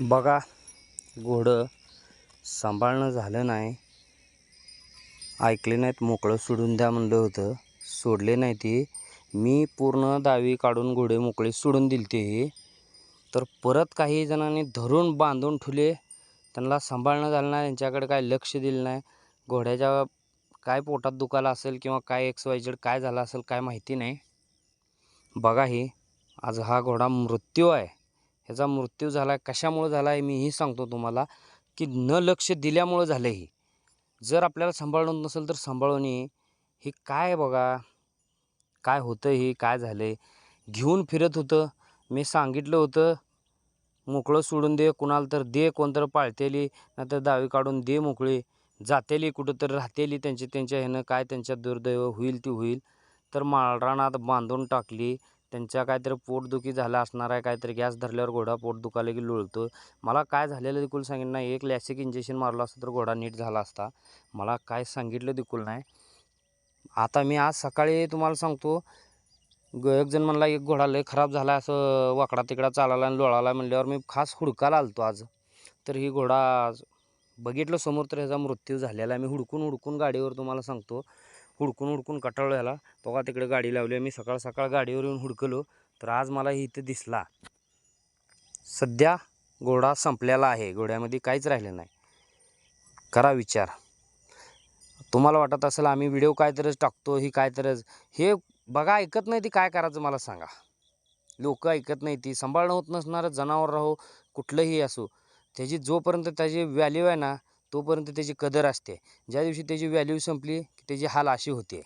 बघा घोडं सांभाळणं झालं नाही. ऐकले नाहीत मोकळं सोडून द्या म्हणलं होतं. सोडले नाही ते. मी पूर्ण दावी काढून घोडे मोकळे सोडून दिले ते तर परत काही जणांनी धरून बांधून ठेवले. त्यांना सांभाळणं झालं नाही त्यांच्याकडे काय लक्ष दिलं नाही. घोड्याच्या काय पोटात दुखायला असेल किंवा काय एक्स वाय झेड काय झालं असेल काय माहिती नाही. बघा हे आज हा घोडा मृत्यू आहे. ह्याचा मृत्यू झाला आहे कशामुळं झाला आहे मी हे सांगतो तुम्हाला की न लक्ष दिल्यामुळं झालं ही जर आपल्याला सांभाळून नसेल तर सांभाळून हे काय बघा? काय होतं हे? काय झालं आहे घेऊन फिरत होतं. मी सांगितलं होतं मोकळं सोडून दे कुणाला तर दे कोणतर पाळतेली नाहीतर दावी काढून दे मोकळी. जातेली कुठं तर राहतेली त्यांची त्यांच्या ह्यानं काय त्यांच्या दुर्दैव होईल ती होईल. तर माळरानात बांधून टाकली. त्यांच्या काहीतरी पोटदुखी झाला असणार आहे काहीतरी गॅस धरल्यावर घोडा पोट दुखायला की लोळतो मला काय झालेलं देखील सांगितलं नाही एक लॅसिक इंजेक्शन मारलं असतं तर घोडा नीट झाला असता. मला काय सांगितलं देखील नाही. आता मी आज सकाळी तुम्हाला सांगतो ग एक म्हणला एक घोडा लय खराब झाला असं वाकडा तिकडा चालायला आणि लोळाला म्हणल्यावर मी खास हुडकायला आलतो आज. तर ही घोडा आज बघितलं समोर तर ह्याचा मृत्यू झालेला आहे. मी हुडकून हुडकून गाडीवर तुम्हाला सांगतो हुडकून हुडकून कटाळलो ह्याला. बघा तिकडे गाडी लावली मी सकाळ सकाळ गाडीवर येऊन हुडकलो. तर आज मला ही दिसला. सध्या घोडा संपलेला आहे. घोड्यामध्ये काहीच राहिलं नाही. करा विचार. तुम्हाला वाटत असेल आम्ही व्हिडिओ काय तरच टाकतो ही काय तरच? हे बघा ऐकत नाही ती काय करायचं मला सांगा. लोक ऐकत नाही ती. सांभाळणं होत नसणारं जनावर राहो कुठलंही असो. त्याची जोपर्यंत त्याची व्हॅल्यू आहे ना तोपर्यंत त्याची कदर असते. ज्या दिवशी त्याची व्हॅल्यू संपली की त्याची हाल अशी होते.